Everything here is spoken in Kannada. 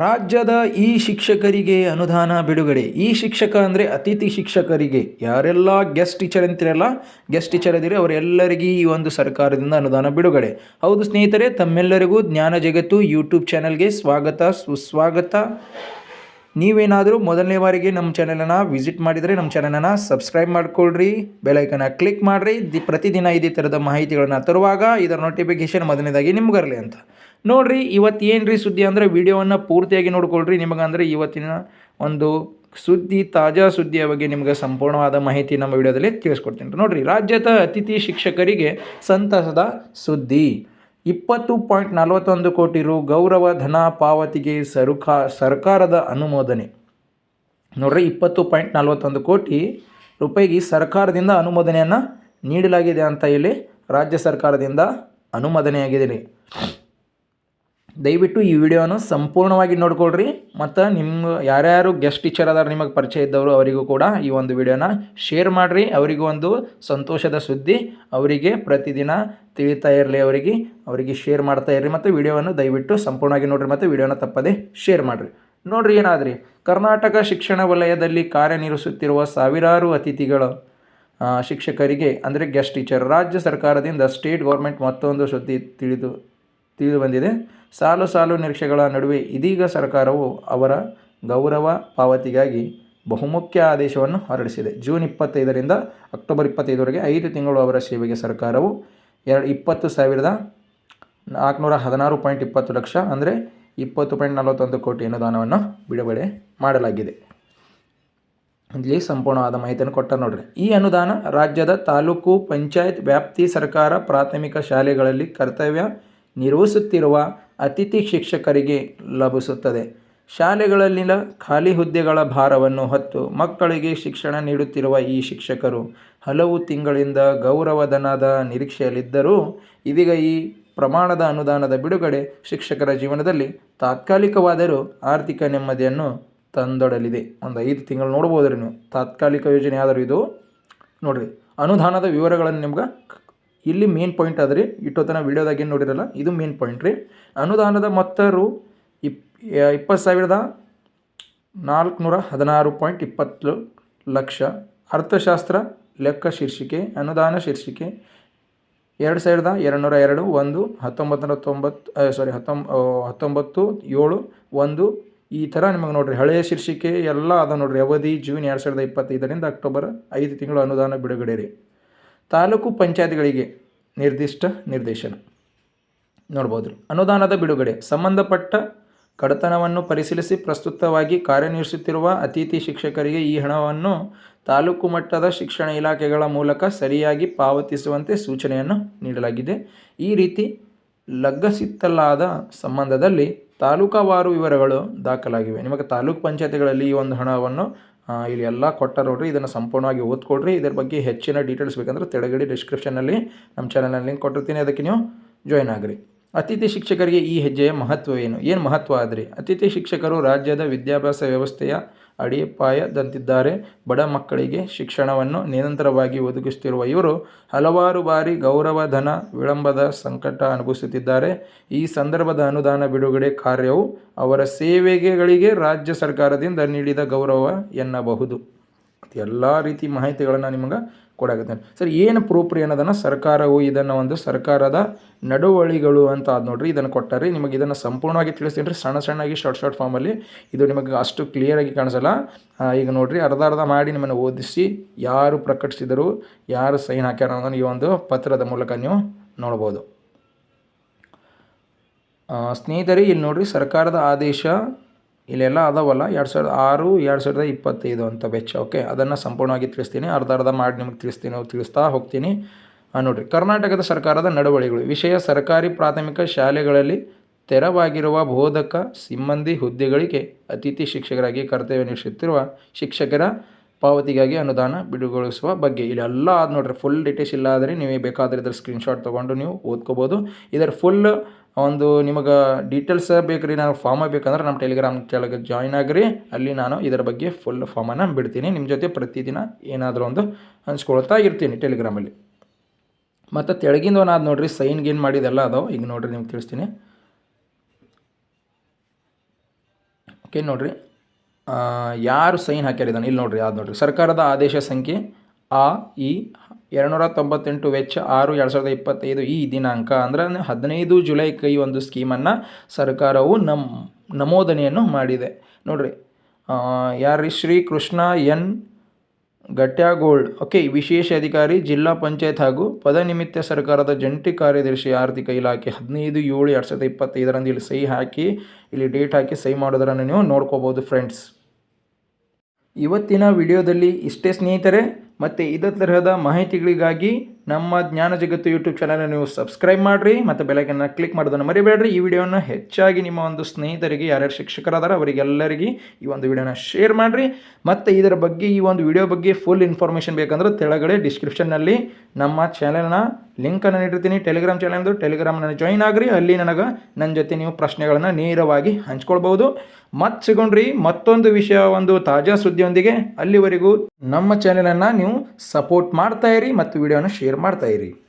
ರಾಜ್ಯದ ಈ ಶಿಕ್ಷಕರಿಗೆ ಅನುದಾನ ಬಿಡುಗಡೆ. ಈ ಶಿಕ್ಷಕ ಅಂದರೆ ಅತಿಥಿ ಶಿಕ್ಷಕರಿಗೆ. ಯಾರೆಲ್ಲ ಗೆಸ್ಟ್ ಟೀಚರ್ ಅಂತಿರಲ್ಲ ಗೆಸ್ಟ್ ಟೀಚರ್ ಇದ್ದೀರಿ, ಅವರೆಲ್ಲರಿಗೂ ಈ ಒಂದು ಸರ್ಕಾರದಿಂದ ಅನುದಾನ ಬಿಡುಗಡೆ. ಹೌದು ಸ್ನೇಹಿತರೆ, ತಮ್ಮೆಲ್ಲರಿಗೂ ಜ್ಞಾನ ಜಗತ್ತು ಯೂಟ್ಯೂಬ್ ಚಾನಲ್ಗೆ ಸ್ವಾಗತ, ಸುಸ್ವಾಗತ. ನೀವೇನಾದರೂ ಮೊದಲನೇ ಬಾರಿಗೆ ನಮ್ಮ ಚಾನಲನ್ನು ವಿಸಿಟ್ ಮಾಡಿದರೆ ನಮ್ಮ ಚಾನಲನ್ನು ಸಬ್ಸ್ಕ್ರೈಬ್ ಮಾಡ್ಕೊಳ್ರಿ ಬೆಲೈಕನ್ನ ಕ್ಲಿಕ್ ಮಾಡಿರಿ. ದಿ ಪ್ರತಿದಿನ ಇದೇ ಥರದ ಮಾಹಿತಿಗಳನ್ನು ತರುವಾಗ ಇದರ ನೋಟಿಫಿಕೇಷನ್ ಮೊದಲನೇದಾಗಿ ನಿಮ್ಗರಲಿ ಅಂತ. ನೋಡಿರಿ, ಇವತ್ತು ಏನು ರೀ ಸುದ್ದಿ ಅಂದರೆ ವಿಡಿಯೋವನ್ನು ಪೂರ್ತಿಯಾಗಿ ನೋಡ್ಕೊಳ್ರಿ. ನಿಮಗಂದರೆ ಇವತ್ತಿನ ಒಂದು ಸುದ್ದಿ, ತಾಜಾ ಸುದ್ದಿಯ ಬಗ್ಗೆ ನಿಮಗೆ ಸಂಪೂರ್ಣವಾದ ಮಾಹಿತಿ ನಮ್ಮ ವಿಡಿಯೋದಲ್ಲಿ ತಿಳಿಸ್ಕೊಡ್ತೀನಿ ನೋಡಿರಿ, ರಾಜ್ಯದ ಅತಿಥಿ ಶಿಕ್ಷಕರಿಗೆ ಸಂತಸದ ಸುದ್ದಿ. ಇಪ್ಪತ್ತು ಪಾಯಿಂಟ್ ನಲವತ್ತೊಂದು ಕೋಟಿ ರು ಗೌರವ ಧನ ಪಾವತಿಗೆ ಸರುಕಾ, ಸರ್ಕಾರದ ಅನುಮೋದನೆ. ನೋಡ್ರಿ, ಇಪ್ಪತ್ತು ಪಾಯಿಂಟ್ ನಲವತ್ತೊಂದು ಕೋಟಿ ರೂಪಾಯಿಗೆ ಸರ್ಕಾರದಿಂದ ಅನುಮೋದನೆಯನ್ನು ನೀಡಲಾಗಿದೆ ಅಂತ ಹೇಳಿ ರಾಜ್ಯ ಸರ್ಕಾರದಿಂದ ಅನುಮೋದನೆಯಾಗಿದೆ ರೀ. ದಯವಿಟ್ಟು ಈ ವಿಡಿಯೋನ ಸಂಪೂರ್ಣವಾಗಿ ನೋಡ್ಕೊಳ್ರಿ. ಮತ್ತು ನಿಮ್ಮ ಯಾರ್ಯಾರು ಗೆಸ್ಟ್ ಟೀಚರ್ ಅದಾರ, ನಿಮಗೆ ಪರಿಚಯ ಇದ್ದವರು, ಅವರಿಗೂ ಕೂಡ ಈ ಒಂದು ವಿಡಿಯೋನ ಶೇರ್ ಮಾಡಿರಿ. ಅವರಿಗೂ ಒಂದು ಸಂತೋಷದ ಸುದ್ದಿ, ಅವರಿಗೆ ಪ್ರತಿದಿನ ತಿಳಿತಾ ಇರಲಿ, ಅವರಿಗೆ ಅವರಿಗೆ ಶೇರ್ ಮಾಡ್ತಾ ಇರ್ರಿ. ಮತ್ತು ವಿಡಿಯೋವನ್ನು ದಯವಿಟ್ಟು ಸಂಪೂರ್ಣವಾಗಿ ನೋಡಿರಿ, ಮತ್ತು ವಿಡಿಯೋನ ತಪ್ಪದೆ ಶೇರ್ ಮಾಡಿರಿ. ನೋಡಿರಿ ಏನಾದ್ರಿ? ಕರ್ನಾಟಕ ಶಿಕ್ಷಣ ವಲಯದಲ್ಲಿ ಕಾರ್ಯನಿರ್ವಹಿಸುತ್ತಿರುವ ಸಾವಿರಾರು ಅತಿಥಿಗಳು ಶಿಕ್ಷಕರಿಗೆ, ಅಂದರೆ ಗೆಸ್ಟ್ ಟೀಚರ್ ರಾಜ್ಯ ಸರ್ಕಾರದಿಂದ ಸ್ಟೇಟ್ ಗೌರ್ಮೆಂಟ್ ಮತ್ತೊಂದು ಸುದ್ದಿ ತಿಳಿದು ತಿಳಿದು ಬಂದಿದೆ. ಸಾಲು ಸಾಲು ನಿರೀಕ್ಷೆಗಳ ನಡುವೆ ಇದೀಗ ಸರ್ಕಾರವು ಅವರ ಗೌರವ ಪಾವತಿಗಾಗಿ ಬಹುಮುಖ್ಯ ಆದೇಶವನ್ನು ಹೊರಡಿಸಿದೆ. ಜೂನ್ ಇಪ್ಪತ್ತೈದರಿಂದ ಅಕ್ಟೋಬರ್ ಇಪ್ಪತ್ತೈದುವರೆಗೆ ಐದು ತಿಂಗಳು ಅವರ ಸೇವೆಗೆ ಸರ್ಕಾರವು ಎರಡು ಇಪ್ಪತ್ತು ಸಾವಿರದ ನಾಲ್ಕುನೂರ ಹದಿನಾರು ಪಾಯಿಂಟ್ ಇಪ್ಪತ್ತು ಲಕ್ಷ ಅಂದರೆ ಇಪ್ಪತ್ತು ಪಾಯಿಂಟ್ ನಲವತ್ತೊಂದು ಕೋಟಿ ಅನುದಾನವನ್ನು ಬಿಡುಗಡೆ ಮಾಡಲಾಗಿದೆ. ಇಲ್ಲಿ ಸಂಪೂರ್ಣವಾದ ಮಾಹಿತಿಯನ್ನು ಕೊಟ್ಟ ನೋಡ್ರಿ. ಈ ಅನುದಾನ ರಾಜ್ಯದ ತಾಲೂಕು ಪಂಚಾಯತ್ ವ್ಯಾಪ್ತಿ ಸರ್ಕಾರ ಪ್ರಾಥಮಿಕ ಶಾಲೆಗಳಲ್ಲಿ ಕರ್ತವ್ಯ ನಿರ್ವಹಿಸುತ್ತಿರುವ ಅತಿಥಿ ಶಿಕ್ಷಕರಿಗೆ ಲಭಿಸುತ್ತದೆ. ಶಾಲೆಗಳಲ್ಲಿನ ಖಾಲಿ ಹುದ್ದೆಗಳ ಭಾರವನ್ನು ಹೊತ್ತು ಮಕ್ಕಳಿಗೆ ಶಿಕ್ಷಣ ನೀಡುತ್ತಿರುವ ಈ ಶಿಕ್ಷಕರು ಹಲವು ತಿಂಗಳಿಂದ ಗೌರವಧನದ ನಿರೀಕ್ಷೆಯಲ್ಲಿದ್ದರೂ ಇದೀಗ ಈ ಪ್ರಮಾಣದ ಅನುದಾನದ ಬಿಡುಗಡೆ ಶಿಕ್ಷಕರ ಜೀವನದಲ್ಲಿ ತಾತ್ಕಾಲಿಕವಾದರೂ ಆರ್ಥಿಕ ನೆಮ್ಮದಿಯನ್ನು ತಂದೊಡಲಿದೆ. ಒಂದು ಐದು ತಿಂಗಳು ನೋಡ್ಬೋದು ರೀ ನೀವು ತಾತ್ಕಾಲಿಕ ಯೋಜನೆ ಆದರೂ ಇದು. ನೋಡಿರಿ, ಅನುದಾನದ ವಿವರಗಳನ್ನು ನಿಮ್ಗೆ ಇಲ್ಲಿ ಮೇನ್ ಪಾಯಿಂಟ್ ಅದ ರೀ ಇಟ್ಟೋತನ ವೀಡಿಯೋದಾಗ ಏನು ನೋಡಿರಲ್ಲ, ಇದು ಮೇನ್ ಪಾಯಿಂಟ್ ರೀ. ಅನುದಾನದ ಮೊತ್ತ ರು ಇಪ್ ಇಪ್ಪತ್ತು ಸಾವಿರದ ನಾಲ್ಕುನೂರ ಹದಿನಾರು ಪಾಯಿಂಟ್ ಇಪ್ಪತ್ತು ಲಕ್ಷ. ಅರ್ಥಶಾಸ್ತ್ರ ಲೆಕ್ಕ ಶೀರ್ಷಿಕೆ, ಅನುದಾನ ಶೀರ್ಷಿಕೆ, ಎರಡು ಸಾವಿರದ ಎರಡುನೂರ ಎರಡು, ಒಂದು ಹತ್ತೊಂಬತ್ತು ತೊಂಬತ್ತು ಸಾರಿ ಹತ್ತೊಂಬ ಹತ್ತೊಂಬತ್ತು, ಏಳು, ಒಂದು, ಈ ಥರ ನಿಮಗೆ ನೋಡಿರಿ. ಹಳೆಯ ಶೀರ್ಷಿಕೆ ಎಲ್ಲ ಅದ ನೋಡಿರಿ. ಅವಧಿ, ಜೂನ್ ಎರಡು ಸಾವಿರದ ಇಪ್ಪತ್ತೈದರಿಂದ ಅಕ್ಟೋಬರ್ ಐದು ತಿಂಗಳು ಅನುದಾನ ಬಿಡುಗಡೆ ರೀ. ತಾಲೂಕು ಪಂಚಾಯತ್ಗಳಿಗೆ ನಿರ್ದಿಷ್ಟ ನಿರ್ದೇಶನ. ನೋಡ್ಬೋದು. ಅನುದಾನದ ಬಿಡುಗಡೆ. ಸಂಬಂಧಪಟ್ಟ ಕಡತನವನ್ನು ಪರಿಶೀಲಿಸಿ ಪ್ರಸ್ತುತವಾಗಿ ಕಾರ್ಯನಿರ್ವಹಿಸುತ್ತಿರುವ ಅತಿಥಿ ಶಿಕ್ಷಕರಿಗೆ ಈ ಹಣವನ್ನು ತಾಲೂಕು ಮಟ್ಟದ ಶಿಕ್ಷಣ ಇಲಾಖೆಗಳ ಮೂಲಕ ಸರಿಯಾಗಿ ಪಾವತಿಸುವಂತೆ ಸೂಚನೆಯನ್ನು ನೀಡಲಾಗಿದೆ. ಈ ರೀತಿ ಲಗ್ಗಸಿತ್ತಲಾದ ಸಂಬಂಧದಲ್ಲಿ ತಾಲೂಕಾವಾರು ವಿವರಗಳು ದಾಖಲಾಗಿವೆ. ನಿಮಗೆ ತಾಲೂಕು ಪಂಚಾಯತಿಗಳಲ್ಲಿ ಈ ಒಂದು ಹಣವನ್ನು ಇಲ್ಲಿ ಎಲ್ಲ ಕೊಟ್ಟ ನೋಡ್ರಿ, ಇದನ್ನು ಸಂಪೂರ್ಣವಾಗಿ ಓದ್ಕೊಡ್ರಿ ಇದರ ಬಗ್ಗೆ ಹೆಚ್ಚಿನ ಡೀಟೇಲ್ಸ್ ಬೇಕಂದ್ರೆ ತೆಳಗಡೆ ಡಿಸ್ಕ್ರಿಪ್ಷನಲ್ಲಿ ನಮ್ಮ ಚಾನಲ್ನಲ್ಲಿ ಲಿಂಕ್ ಕೊಟ್ಟಿರ್ತೀನಿ. ಅದಕ್ಕೆ ನೀವು ಜಾಯ್ನ್ ಆಗಿರಿ. ಅತಿಥಿ ಶಿಕ್ಷಕರಿಗೆ ಈ ಹೆಜ್ಜೆಯ ಮಹತ್ವ ಏನು? ಏನು ಮಹತ್ವ ಆದ್ರಿ? ಅತಿಥಿ ಶಿಕ್ಷಕರು ರಾಜ್ಯದ ವಿದ್ಯಾಭ್ಯಾಸ ವ್ಯವಸ್ಥೆಯ ಅಡಿಪಾಯದಂತಿದ್ದಾರೆ. ಬಡ ಮಕ್ಕಳಿಗೆ ಶಿಕ್ಷಣವನ್ನು ನಿರಂತರವಾಗಿ ಒದಗಿಸುತ್ತಿರುವ ಇವರು ಹಲವಾರು ಬಾರಿ ಗೌರವಧನ ವಿಳಂಬದ ಸಂಕಟ ಅನುಭವಿಸುತ್ತಿದ್ದಾರೆ. ಈ ಸಂದರ್ಭದ ಅನುದಾನ ಬಿಡುಗಡೆ ಕಾರ್ಯವು ಅವರ ಸೇವೆಗೆಗಳಿಗೆ ರಾಜ್ಯ ಸರ್ಕಾರದಿಂದ ನೀಡಿದ ಗೌರವ ಎನ್ನಬಹುದು. ಎಲ್ಲ ರೀತಿ ಮಾಹಿತಿಗಳನ್ನು ನಿಮಗೆ ಕೊಡಾಕತ್ತೇನೆ. ಸರ್, ಏನು ಪ್ರೂಫ್ ರೀ ಅನ್ನೋದನ್ನು ಸರ್ಕಾರವು ಇದನ್ನು ಒಂದು ಸರ್ಕಾರದ ನಡುವಳಿಗಳು ಅಂತ ಅದು ನೋಡ್ರಿ, ಇದನ್ನು ಕೊಟ್ಟಾರೆ. ನಿಮಗೆ ಇದನ್ನು ಸಂಪೂರ್ಣವಾಗಿ ತಿಳಿಸ್ತೀನಿ ರೀ. ಸಣ್ಣ ಸಣ್ಣಾಗಿ ಶಾರ್ಟ್ ಶಾರ್ಟ್ ಫಾರ್ಮಲ್ಲಿ ಇದು ನಿಮಗೆ ಅಷ್ಟು ಕ್ಲಿಯರಾಗಿ ಕಾಣಿಸಲ್ಲ. ಈಗ ನೋಡಿರಿ, ಅರ್ಧ ಅರ್ಧ ಮಾಡಿ ನಿಮ್ಮನ್ನು ಓದಿಸಿ ಯಾರು ಪ್ರಕಟಿಸಿದರು, ಯಾರು ಸೈನ್ ಹಾಕ್ಯಾರ ಅನ್ನೋದನ್ನು ಈ ಒಂದು ಪತ್ರದ ಮೂಲಕ ನೀವು ನೋಡ್ಬೋದು. ಸ್ನೇಹಿತರೆ, ಇಲ್ಲಿ ನೋಡಿರಿ, ಸರ್ಕಾರದ ಆದೇಶ ಇಲ್ಲೆಲ್ಲ ಅದಾವಲ್ಲ, ಎರಡು ಸಾವಿರದ ಆರು, ಎರಡು ಸಾವಿರದ ಇಪ್ಪತ್ತೈದು ಅಂತ ವೆಚ್ಚ ಓಕೆ ಅದನ್ನು ಸಂಪೂರ್ಣವಾಗಿ ತಿಳಿಸ್ತೀನಿ. ಅರ್ಧ ಅರ್ಧ ಮಾಡಿ ನಿಮಗೆ ತಿಳಿಸ್ತೀನಿ, ತಿಳಿಸ್ತಾ ಹೋಗ್ತೀನಿ. ನೋಡಿರಿ, ಕರ್ನಾಟಕದ ಸರ್ಕಾರದ ನಡವಳಿಗಳು. ವಿಷಯ ಸರ್ಕಾರಿ ಪ್ರಾಥಮಿಕ ಶಾಲೆಗಳಲ್ಲಿ ತೆರವಾಗಿರುವ ಬೋಧಕ, ಸಿಬ್ಬಂದಿ ಹುದ್ದೆಗಳಿಗೆ ಅತಿಥಿ ಶಿಕ್ಷಕರಾಗಿ ಕರ್ತವ್ಯ ನಿರ್ವಹಿಸುತ್ತಿರುವ ಶಿಕ್ಷಕರ ಪಾವತಿಗಾಗಿ ಅನುದಾನ ಬಿಡುಗೊಳಿಸುವ ಬಗ್ಗೆ. ಇಲ್ಲೆಲ್ಲ ಅದು ನೋಡಿರಿ ಫುಲ್ ಡೀಟೇಲ್ಸ್ ಇಲ್ಲ ಆದರೆ ನೀವೇ ಬೇಕಾದರೆ ಇದರ ಸ್ಕ್ರೀನ್ಶಾಟ್ ತೊಗೊಂಡು ನೀವು ಓದ್ಕೋಬೋದು. ಇದರ ಫುಲ್ ಒಂದು ನಿಮಗೆ ಡೀಟೇಲ್ಸ್ ಬೇಕು ರೀ ನಾನು ಫಾರ್ಮ ಬೇಕಂದ್ರೆ ನಮ್ಮ ಟೆಲಿಗ್ರಾಮ್ ಕೆಳಗೆ ಜಾಯ್ನ್ ಆಗಿರಿ. ಅಲ್ಲಿ ನಾನು ಇದರ ಬಗ್ಗೆ ಫುಲ್ ಫಾರ್ಮನ್ನು ಬಿಡ್ತೀನಿ. ನಿಮ್ಮ ಜೊತೆ ಪ್ರತಿದಿನ ಏನಾದರೂ ಒಂದು ಹಂಚ್ಕೊಳ್ತಾ ಇರ್ತೀನಿ ಟೆಲಿಗ್ರಾಮಲ್ಲಿ ಮತ್ತು ತೆಳಗಿಂದ ಒಂದು ನೋಡಿರಿ ಸೈನ್ ಗೇನ್ ಮಾಡಿದೆಲ್ಲ ಅದಾವೆ. ಈಗ ನೋಡಿರಿ ನಿಮ್ಗೆ ತಿಳಿಸ್ತೀನಿ. ಓಕೆ ನೋಡಿರಿ. ಯಾರು ಸೈನ್ ಹಾಕ್ಯಾರಿದ್ದಾನೆ ಇಲ್ಲಿ ನೋಡಿರಿ ಅದು ನೋಡಿರಿ. ಸರ್ಕಾರದ ಆದೇಶ ಸಂಖ್ಯೆ ಆ, ಇ ಎರಡುನೂರ ತೊಂಬತ್ತೆಂಟು ವೆಚ್ಚ ಆರು ಎರಡು ಸಾವಿರದ ಇಪ್ಪತ್ತೈದು ಈ ದಿನಾಂಕ ಅಂದ್ರೆ ಹದಿನೈದು ಜುಲೈಗೆ ಈ ಒಂದು ಸ್ಕೀಮನ್ನು ಸರ್ಕಾರವು ನಮ್ಮ ನಮೋದನೆಯನ್ನು ಮಾಡಿದೆ. ನೋಡ್ರಿ ಆ, ಯಾರ್ರಿ? ಶ್ರೀ ಕೃಷ್ಣ ಎನ್. ಗಟ್ಯಾಗೋಳ್. ಓಕೆ ವಿಶೇಷ ಅಧಿಕಾರಿ ಜಿಲ್ಲಾ ಪಂಚಾಯತ್ ಹಾಗೂ ಪದನಿಮಿತ್ತ ಸರ್ಕಾರದ ಜಂಟಿ ಕಾರ್ಯದರ್ಶಿ ಆರ್ಥಿಕ ಇಲಾಖೆ ಹದಿನೈದು ಏಳು ಎರಡು ಸಾವಿರದ ಇಪ್ಪತ್ತೈದರಂದು ಇಲ್ಲಿ ಸಹಿ ಹಾಕಿ ಇಲ್ಲಿ ಡೇಟ್ ಹಾಕಿ ಸಹಿ ಮಾಡೋದರನ್ನು ನೀವು ನೋಡ್ಕೋಬೋದು ಫ್ರೆಂಡ್ಸ್ ಇವತ್ತಿನ ವಿಡಿಯೋದಲ್ಲಿ ಇಷ್ಟೇ ಸ್ನೇಹಿತರೆ ಮತ್ತು ಇದೇ ತರಹದ ಮಾಹಿತಿಗಳಿಗಾಗಿ ನಮ್ಮ ಜ್ಞಾನ ಜಗತ್ತು ಯೂಟ್ಯೂಬ್ ಚಾನಲ್ ನೀವು ಸಬ್ಸ್ಕ್ರೈಬ್ ಮಾಡಿರಿ ಮತ್ತು ಬೆಲೈಕನ್ನ ಕ್ಲಿಕ್ ಮಾಡೋದನ್ನು ಮರಿಬೇಡ್ರಿ. ಈ ವಿಡಿಯೋನ ಹೆಚ್ಚಾಗಿ ನಿಮ್ಮ ಒಂದು ಸ್ನೇಹಿತರಿಗೆ, ಯಾರ್ಯಾರು ಶಿಕ್ಷಕರಾದಾರ ಅವರಿಗೆಲ್ಲರಿಗೆ ಈ ಒಂದು ವಿಡಿಯೋನ ಶೇರ್ ಮಾಡಿರಿ. ಮತ್ತು ಇದರ ಬಗ್ಗೆ, ಈ ಒಂದು ವಿಡಿಯೋ ಬಗ್ಗೆ ಫುಲ್ ಇನ್ಫಾರ್ಮೇಷನ್ ಬೇಕಂದ್ರೆ ತೆಳಗಡೆ ಡಿಸ್ಕ್ರಿಪ್ಷನ್ನಲ್ಲಿ ನಮ್ಮ ಚಾನಲ್ನ ಲಿಂಕನ್ನು ನೀಡಿರ್ತೀನಿ. ಟೆಲಿಗ್ರಾಮ್ ಚಾನಲ್ದು ಟೆಲಿಗ್ರಾಮ್ನ ಜಾಯಿನ್ ಆಗ್ರಿ. ಅಲ್ಲಿ ನನಗೆ ನನ್ನ ಜೊತೆ ನೀವು ಪ್ರಶ್ನೆಗಳನ್ನು ನೇರವಾಗಿ ಹಂಚ್ಕೊಳ್ಬೋದು ಮತ್ತು ಸಿಗೊಂಡ್ರಿ ಮತ್ತೊಂದು ವಿಷಯ, ಒಂದು ತಾಜಾ ಸುದ್ದಿಯೊಂದಿಗೆ ಅಲ್ಲಿವರೆಗೂ ನಮ್ಮ ಚಾನಲನ್ನು ನೀವು ಸಪೋರ್ಟ್ ಮಾಡ್ತಾ ಇರಿ. ಮತ್ತು ವಿಡಿಯೋನ ಶೇರ್ ಮಾಡ್ತಾ ಇರಿ.